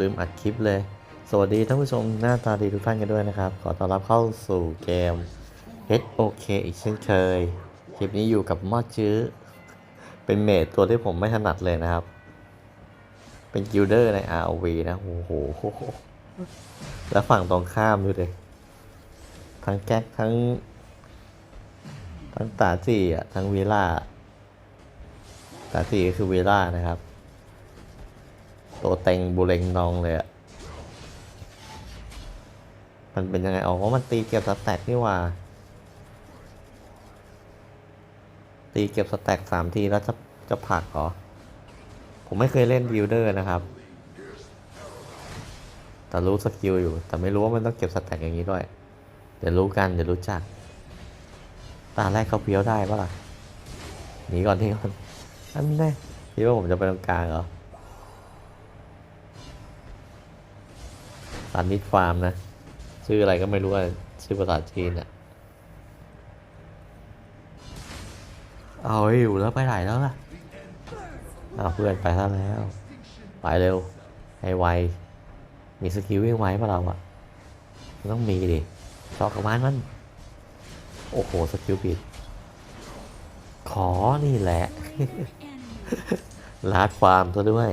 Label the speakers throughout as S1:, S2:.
S1: ลืมอัดคลิปเลย สวัสดีท่านผู้ชมหน้าตาดีทุกท่านกันด้วยนะครับ ขอต้อนรับเข้าสู่เกม HOK อีกเช่นเคย คลิปนี้อยู่กับมอดจื้อ เป็นเมดตัวที่ผมไม่ถนัดเลยนะครับ เป็นกิลเดอร์ใน ROV นะ โอ้โห แล้วฝั่งตรงข้ามดูเลยทั้งแก๊กทั้ง ทั้งตาจีอะ ทั้งวีล่าตาจีก็คือวีล่านะครับ ตัวเต็งบุเรงนองเลยอะมันเป็นยังไง อ๋อว่ามันตีเก็บสแต็กนี่ว่า ตีเก็บสแต็กสามทีแล้วจะจะผักเหรอ ผมไม่เคยเล่นบิลเดอร์นะครับ แต่รู้สกิลอยู่ แต่ไม่รู้ว่ามันต้องเก็บสแต็กอย่างนี้ด้วย เดี๋ยวรู้กัน เดี๋ยวรู้จัก ตาแรกเขาเพี้ยวได้ปะล่ะ หนีก่อนที่ก่อนอันนี้คิดว่าผมจะไปตรงกลางเหรอ สานิดฟาร์มนะ ชื่ออะไรก็ไม่รู้อะชื่อภาษาจีนอะเอาอยู่แล้วไปไหนแล้วล่ะเอาวเพื่อนไปซะแล้ว ไปเร็ว ให้ไว มีสกิลวิ่งไวปะเราอะมันต้องมีดิชอกกับมันมัน โอ้โห สกิลปิด ขอนี่แหละ ลาดฟาร์มซะด้วย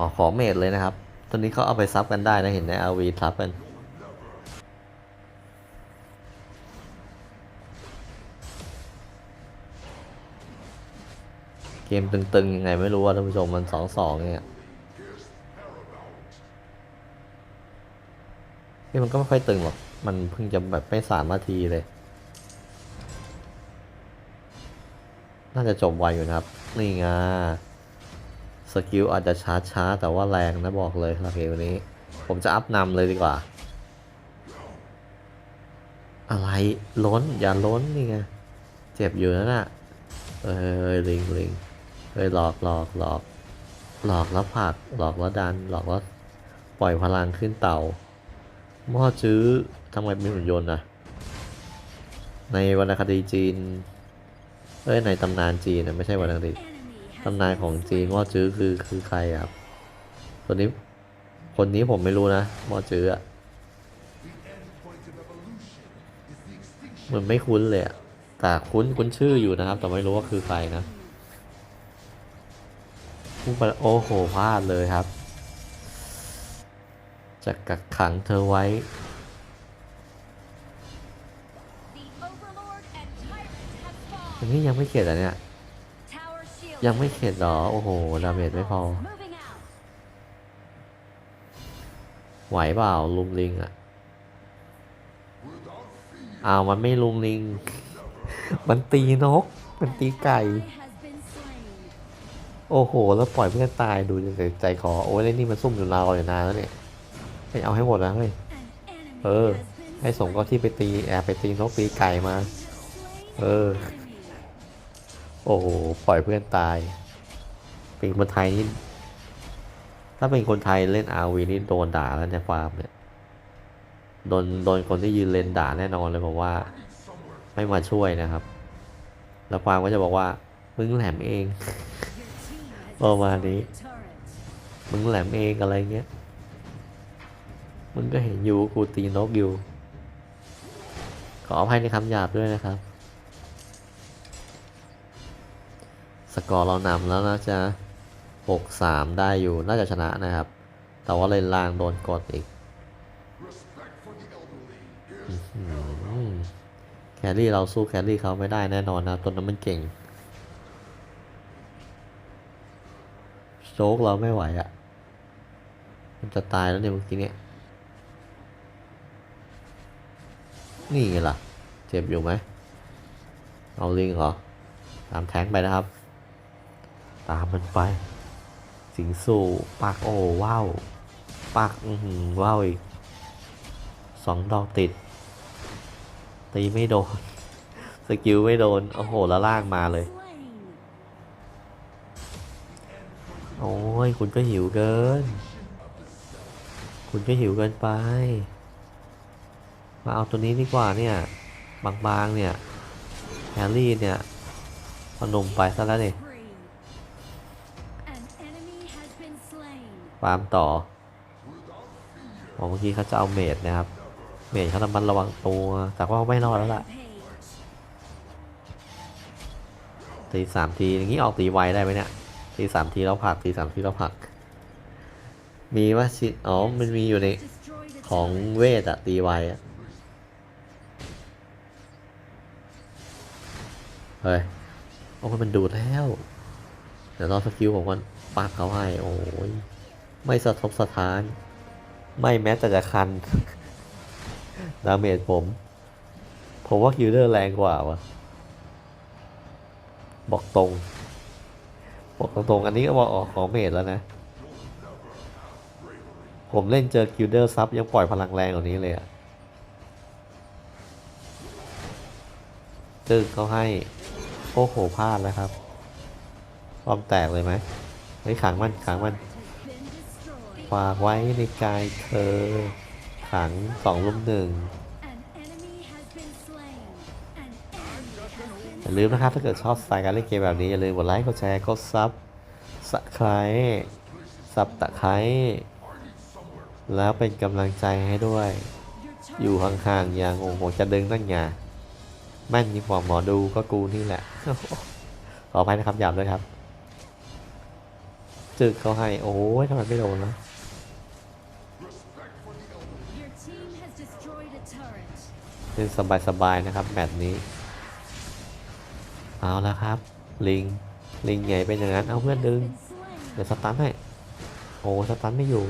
S1: อ๋อขอเมดเลยนะครับตอนนี้เขาเอาไปซับกันได้นะ เห็นในอาวีซับกันเกมตึงๆยังไงไม่รู้ว่าท่านผู้ชมมันสองสองเนี่ยนี่มันก็ไม่ค่อยตึงหรอก มันเพิ่งจะแบบไม่สามนาทีเลย น่าจะจบไวอยู่นะครับ นี่ไง สกิลอาจจะช้าช้าๆแต่ว่าแรงนะบอกเลยสกิลนี้ ผมจะอัพนำเลยดีกว่า อะไรล้นอย่าล้นนี่ไงเจ็บอยู่นั่นน่ะเอ้ยลิงลิงเอ้ยหลอกหลอกหลอกหลอกแล้วผักหลอกแล้วดัน หลอกแล้วปล่อยพลังขึ้นเต่าหม้อจื้อทำไมเป็นหุ่นยนต์นะในวรรณคดีจีน เอ้ยในตำนานจีนนะไม่ใช่วรรณคดี ตำนานของจีนม้อจื้อคือคือใครครับคนนี้คนนี้ผมไม่รู้นะม้อจื้ออะเหมันไม่คุ้นเลยอะแต่คุ้นคุ้นชื่ออยู่นะครับ แต่ไม่รู้ว่าคือใครนะผู้ปโอ้โหพลาดเลยครับจะกักขังเธอไว้ อันนี้ยังไม่เข็ดอะเนี่ย ยังไม่เข็ดเหรอ โอ้โหดาเมจไม่พอ ไหวเปล่าลุมลิงอะอ้าวมันไม่ลุมลิง มันตีนก มันตีไก่ โอ้โห แล้วปล่อยเพื่อนตายดูใจใจคอโอ้ยเล่นนี่มันซุ่มอยู่ราวอยู่นานแล้วเนี่ยให้เอาให้หมดนะเฮ้ยเออ ให้สมก็ที่ไปตีแอบไปตีนกตีไก่มา เออ อ้โหปล่อยเพื่อนตาย เป็นคนไทยนี่ถ้าเป็นคนไทยเล่นอาวีนี่โดนด่าแล้วในฟาร์มเนี่ยโดนโดนคนที่ยืนเลนด่าแน่นอนเลยผมว่า ไม่มาช่วยนะครับ แล้วฟาร์มก็จะบอกว่ามึงแหลมเองประมาณนี้มึงแหลมเองอะไรเงี้ยมึงก็เห็นอยู่กูตีนกอยู่ขออภัยในคำหยาบด้วยนะครับ สกอร์เรานำแล้วนะจ๊ะหกสามได้อยู่น่าจะชนะนะครับ แต่ว่าเลนล่างโดนกดอีกแครี่เราสู้แครี่เขาไม่ได้แน่นอนนะตัวนั้นมันเก่งโจ๊กเราไม่ไหวอะ่ะ มันจะตายแล้วเนี่ยเมื่อกี้เนี่ย นี่ไงล่ะ เจ็บอยู่ไหม เอาลิงเหรอ ตามแทงไปนะครับ ตามมันไป สิงสู่ปักโอ้ว้าวปักอือหือว้าวอีกสองดอกติด ตีไม่โดน สกิลไม่โดน โอ้โหแล้วลากมาเลย โอ้ย คุณก็หิวเกิน คุณก็หิวเกินไป มาเอาตัวนี้ดีกว่าเนี่ย บางๆเนี่ย แฮร์รี่เนี่ยพนมไปซะแล้วเนี่ย ฟาร์มต่อผมเมื่อกี้เขาจะเอาเมดนะครับ เมดเขาทำมันระวังตัวแต่ว่าไม่รอดแล้วล่ะตีสามทีอย่างนี้ออกตีไวได้ไหมเนี่ยตีสามทีแล้วผลักตีสามทีแล้วผลัก มีว่าชิอ๋อมันมีอยู่ในของเวทอะตีไวอะเฮ้ยโอ้ยมันดูดแล้ว เดี๋ยวรอสกิลผมก่อนปาดเขาให้โอ้ย ไม่สะทกสะท้าน ไม่แม้แต่จะคัน ดาเมจผม ผมว่าคิวเลอร์แรงกว่าวะบอกตรง บอกตรงๆอันนี้ก็บอกออกของเมจแล้วนะ ผมเล่นเจอคิวเดอร์ซับยังปล่อยพลังแรงกว่านี้เลยอะตึกเขาให้ โอ้โหพลาดแล้วครับความแตกเลยไหมเฮ้ยขังมันขังมัน ฝากไว้ในกายเธอ ขังสองลุมหนึ่งอย่าลืมนะครับถ้าเกิดชอบสไตล์การเล่นเกมแบบนี้ อย่าลืมกดไลค์กดแชร์กดซับสไครซับตะไคร้แล้วเป็นกำลังใจให้ด้วย อยู่ห่างๆอย่างโอ้โหจะดึงนั่นไงแม่นยิ่งกว่าหมอดูก็กูนี่แหละ ขออภัยนะครับหยาบด้วยครับ จึกเขาให้ โอ้ยทำไมไม่โดนนะ ล่นสบายๆนะครับแมตช์นี้ เอาแล้วครับ ลิง ลิงใหญ่เป็นอย่างนั้น เอาเพื่อนดึง เดี๋ยวสตันให้ โอ้สตันไม่อยู่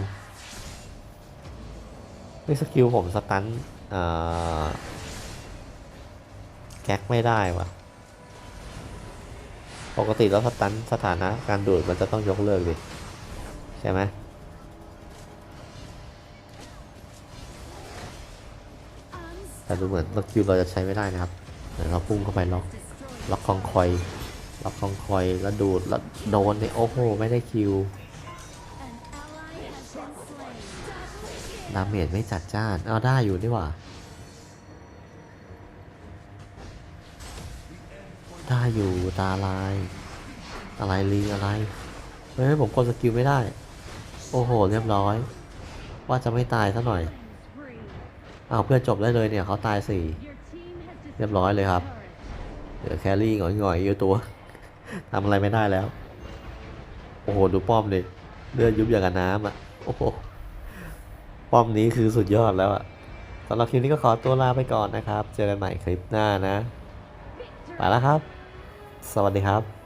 S1: ไม่สกิลผมสตันแก๊กไม่ได้วะปกติแล้วสตันสถานะการดูดมันจะต้องยกเลิกดิ ใช่ไหม แต่ดูเหมือนสกิลเราจะใช้ไม่ได้นะครับเดี๋ยวเราพุ่งเข้าไปล็อกล็อกคองคอยล็อกคองคอยแล้วดูดแล้วโดนเนี่ยโอ้โหไม่ได้คิวดาเมจไม่จัดจ้านเอาได้อยู่นี่หว่าได้อยู่ตาลาย อะไรลิงอะไรเฮ้ยผมกดสกิลไม่ได้ โอ้โห เรียบร้อย ว่าจะไม่ตายซะหน่อย อ้าวเพื่อนจบได้เลยเนี่ยเขาตายสี่เรียบร้อยเลยครับเหลือแครี่หงอยๆอยู่ตัวทำอะไรไม่ได้แล้ว โอ้โห ดูป้อมดิเลือดยุบอย่างกับน้ำอะโอ้โหป้อมนี้คือสุดยอดแล้วอะสำหรับคลิปนี้ก็ขอตัวลาไปก่อนนะครับ เจอกันใหม่คลิปหน้านะ ไปแล้วครับ สวัสดีครับ